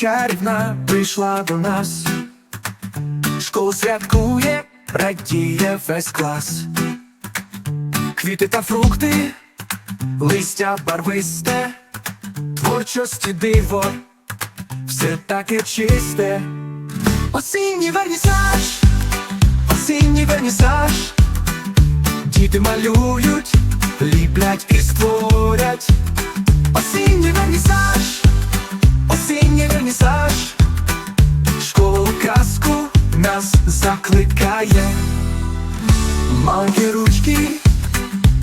чарівна прийшла до нас. Школу святкує, радіє весь клас. Квіти та фрукти, листя барвисте, творчості диво, все таке чисте. Осінній вернісаж, осінній вернісаж, діти малюють, ліплять і створять. Осінній вернісаж, закликає. Маленькі ручки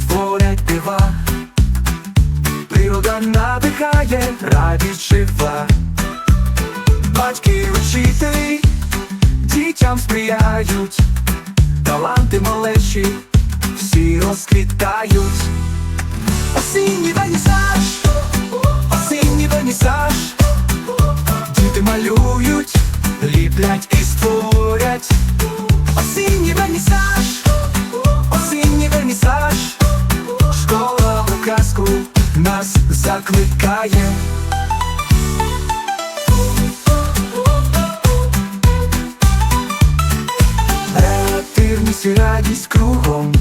творять дива, природа надихає, радість жива. Батьки вчителі дітям сприяють, таланти малечі всі розквітають. Осінній вернісаж, осінній вернісаж, ліплять і створять. Осінній вернісаж, осінній вернісаж, школа у казку нас закликає. Реактивність і радість кругом,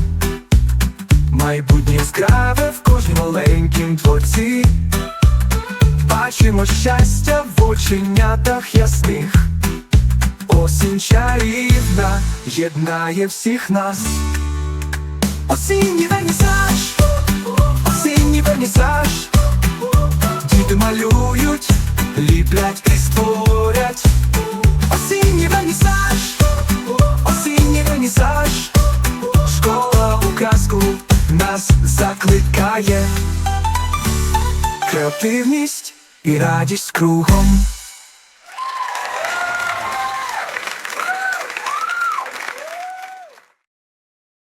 майбутнє яскраве в кожній маленькім творці. Бачимо щастя в оченятах ясних. Осінь чарівна єднає всіх нас. Осінній вернісаж, осінній вернісаж, діти малюють, ліплять і створять. Осінній вернісаж, осінній вернісаж, школа у казку нас закликає. Креативність і радість кругом.